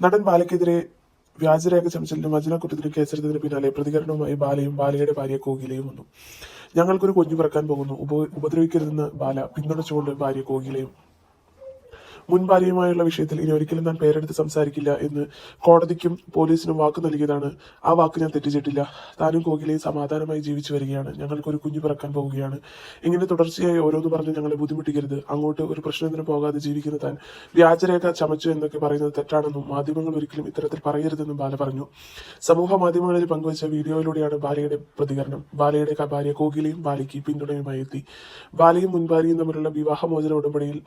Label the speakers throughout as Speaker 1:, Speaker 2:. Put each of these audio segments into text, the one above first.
Speaker 1: നടൻ ബാലയ്ക്കെതിരെ വ്യാജരേഖ ചമച്ചലിനും വചനക്കുറ്റത്തിനും കേസെടുത്തതിന് പിന്നാലെ പ്രതികരണവുമായി ബാലയും ബാലയുടെ ഭാര്യ കോകിലയും വന്നു. ഞങ്ങൾക്കൊരു കൊഞ്ഞു പിറക്കാൻ പോകുന്നു. ഉപ ഉപദ്രവിക്കരുതെന്ന് ബാല പിന്തുണച്ചുകൊണ്ട് ഭാര്യ കോകിലയും മുൻ ഭാര്യയുമായുള്ള വിഷയത്തിൽ ഇനി ഒരിക്കലും ഞാൻ പേരെടുത്ത് സംസാരിക്കില്ല എന്ന് കോടതിക്കും പോലീസിനും വാക്ക് നൽകിയതാണ്. ആ വാക്ക് ഞാൻ തെറ്റിച്ചിട്ടില്ല. താനും കോകിലയും സമാധാനമായി ജീവിച്ചു വരികയാണ്. ഞങ്ങൾക്കൊരു കുഞ്ഞു പിറക്കാൻ പോവുകയാണ് ഇങ്ങനെ തുടർച്ചയായി ഓരോന്ന് പറഞ്ഞ് ഞങ്ങളെ ബുദ്ധിമുട്ടിക്കരുത്. അങ്ങോട്ട് ഒരു പ്രശ്നത്തിന് പോകാതെ ജീവിക്കുന്ന താൻ വ്യാജരേഖ ചമച്ചു എന്നൊക്കെ പറയുന്നത് തെറ്റാണെന്നും മാധ്യമങ്ങൾ ഒരിക്കലും ഇത്തരത്തിൽ പറയരുതെന്നും ബാല പറഞ്ഞു. സമൂഹ മാധ്യമങ്ങളിൽ പങ്കുവച്ച വീഡിയോയിലൂടെയാണ് ബാലയുടെ പ്രതികരണം. ബാലയുടെ ഭാര്യ കോകിലയും ബാലയ്ക്ക് പിന്തുണയുമായി എത്തി. ബാലയും മുൻ ഭാര്യയും തമ്മിലുള്ള വിവാഹമോചന ഉടമ്പടിയിൽ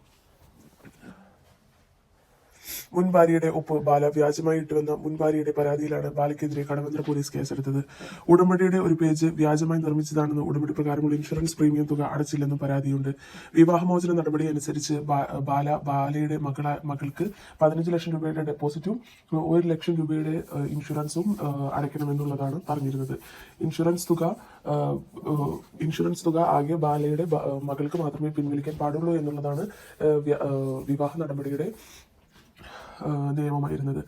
Speaker 1: മുൻ ഭാര്യയുടെ ഒപ്പ് ബാല വ്യാജമായി ഇട്ടുവെന്ന മുൻ ഭാര്യയുടെ പരാതിയിലാണ് ബാലയ്ക്കെതിരെ കടവന്ത്ര പോലീസ് കേസെടുത്തത്. ഉടമ്പടിയുടെ ഒരു പേജ് വ്യാജമായി നിർമ്മിച്ചതാണെന്ന് ഉടമ്പടി പ്രകാരമുള്ള ഇൻഷുറൻസ് പ്രീമിയം തുക അടച്ചില്ലെന്നും പരാതിയുണ്ട്. വിവാഹമോചന നടപടി അനുസരിച്ച് ബാല ബാലയുടെ മകള മകൾക്ക് പതിനഞ്ച് ലക്ഷം രൂപയുടെ ഡെപ്പോസിറ്റും ഒരു ലക്ഷം രൂപയുടെ ഇൻഷുറൻസും അടയ്ക്കണമെന്നുള്ളതാണ് പറഞ്ഞിരുന്നത്. ഇൻഷുറൻസ് തുക ഇൻഷുറൻസ് തുക ആകെ ബാലയുടെ മകൾക്ക് മാത്രമേ പിൻവലിക്കാൻ പാടുള്ളൂ എന്നുള്ളതാണ് വിവാഹ നടപടിയുടെ നിയമമായിരുന്നത്.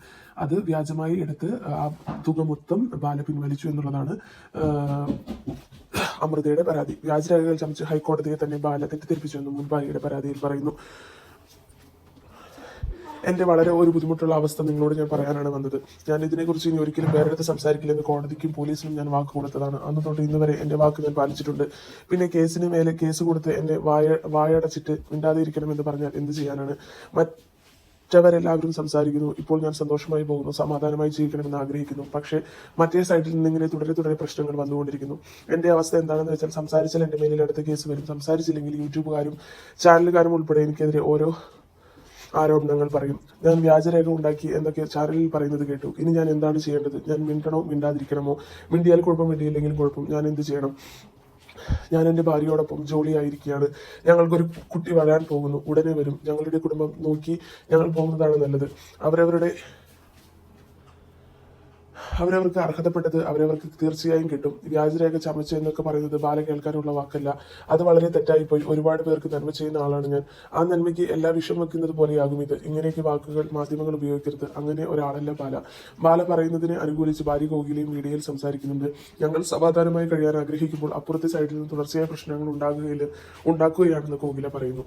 Speaker 1: അത് വ്യാജമായി എടുത്ത് ആ തുക മൊത്തം ബാല പിൻവലിച്ചു എന്നുള്ളതാണ് അമൃതയുടെ പരാതി. വ്യാജരേഖകൾ ചമച്ച് ഹൈക്കോടതിയെ തന്നെ ബാല തെറ്റിദ്ധരിപ്പിച്ചു എന്നും മുൻ ഭാര്യയുടെ പരാതിയിൽ പറയുന്നു. എന്റെ വളരെ ഒരു ബുദ്ധിമുട്ടുള്ള അവസ്ഥ നിങ്ങളോട് ഞാൻ പറയാനാണ് വന്നത്. ഞാൻ ഇതിനെക്കുറിച്ച് ഇനി ഒരിക്കലും വേറെ അടുത്ത് സംസാരിക്കില്ലെന്ന് കോടതിക്കും പോലീസിനും ഞാൻ വാക്ക് കൊടുത്തതാണ്. അന്ന് തൊട്ട് ഇന്ന് വരെ എന്റെ വാക്ക് ഞാൻ പാലിച്ചിട്ടുണ്ട്. പിന്നെ കേസിന് മേലെ കേസ് കൊടുത്ത് എന്റെ വായ വായടച്ചിട്ട് മിണ്ടാതിരിക്കണമെന്ന് പറഞ്ഞാൽ എന്ത് ചെയ്യാനാണ്? മറ്റവരെല്ലാവരും സംസാരിക്കുന്നു. ഇപ്പോൾ ഞാൻ സന്തോഷമായി പോകുന്നു സമാധാനമായി ജീവിക്കണമെന്ന് ആഗ്രഹിക്കുന്നു. പക്ഷേ മറ്റേ സൈഡിൽ നിന്ന് ഇങ്ങനെ തുടരെ തുടരെ പ്രശ്നങ്ങൾ വന്നുകൊണ്ടിരിക്കുന്നു. എന്റെ അവസ്ഥ എന്താണെന്ന് വെച്ചാൽ സംസാരിച്ചാൽ എന്റെ മേലിൽ അടുത്ത കേസ് വരും. സംസാരിച്ചില്ലെങ്കിൽ യൂട്യൂബുകാരും ചാനലുകാരും ഉൾപ്പെടെ എനിക്കെതിരെ ഓരോ ആരോപണങ്ങൾ പറയും. ഞാൻ വ്യാജരേഖ ഉണ്ടാക്കി എന്നൊക്കെ ചാനലിൽ പറയുന്നത് കേട്ടു. ഇനി ഞാൻ എന്താണ് ചെയ്യേണ്ടത്? ഞാൻ മിണ്ടണോ? മിണ്ടാതിരിക്കണമോ? മിണ്ടിയാൽ കുഴപ്പം മിണ്ടിയില്ലെങ്കിലും കുഴപ്പം. ഞാൻ എന്ത് ചെയ്യണം? ഞാൻ എന്റെ ഭാര്യയോടൊപ്പം ജോലിയായിരിക്കുകയാണ്. ഞങ്ങൾക്കൊരു കുട്ടി വരാൻ പോകുന്നു. ഉടനെ വരും. ഞങ്ങളുടെ കുടുംബം നോക്കി ഞങ്ങൾ പോകുന്നതാണ് നല്ലത്. അവരവരുടെ അവരവർക്ക് അർഹതപ്പെട്ടത് അവരവർക്ക് തീർച്ചയായും കിട്ടും. വ്യാജരേഖ ചമച്ചു എന്നൊക്കെ പറയുന്നത് ബാല കേൾക്കാനുള്ള വാക്കല്ല. അത് വളരെ തെറ്റായിപ്പോയി ഒരുപാട് പേർക്ക് നന്മ ചെയ്യുന്ന ആളാണ് ഞാൻ. ആ നന്മയ്ക്ക് എല്ലാ വിഷം വെക്കുന്നത് പോലെയാകും ഇത്. ഇങ്ങനെയൊക്കെ വാക്കുകൾ മാധ്യമങ്ങൾ ഉപയോഗിക്കരുത്. അങ്ങനെ ഒരാളല്ല ബാല. ബാല പറയുന്നതിനെ അനുകൂലിച്ച് ഭാര്യ കോകിലയും മീഡിയയിൽ സംസാരിക്കുന്നുണ്ട്. ഞങ്ങൾ സമാധാനമായി കഴിയാൻ ആഗ്രഹിക്കുമ്പോൾ അപ്പുറത്തെ സൈഡിൽ നിന്ന് തുടർച്ചയായ പ്രശ്നങ്ങൾ ഉണ്ടാകുകയില്ല ഉണ്ടാക്കുകയാണെന്ന് കോകില പറയുന്നു.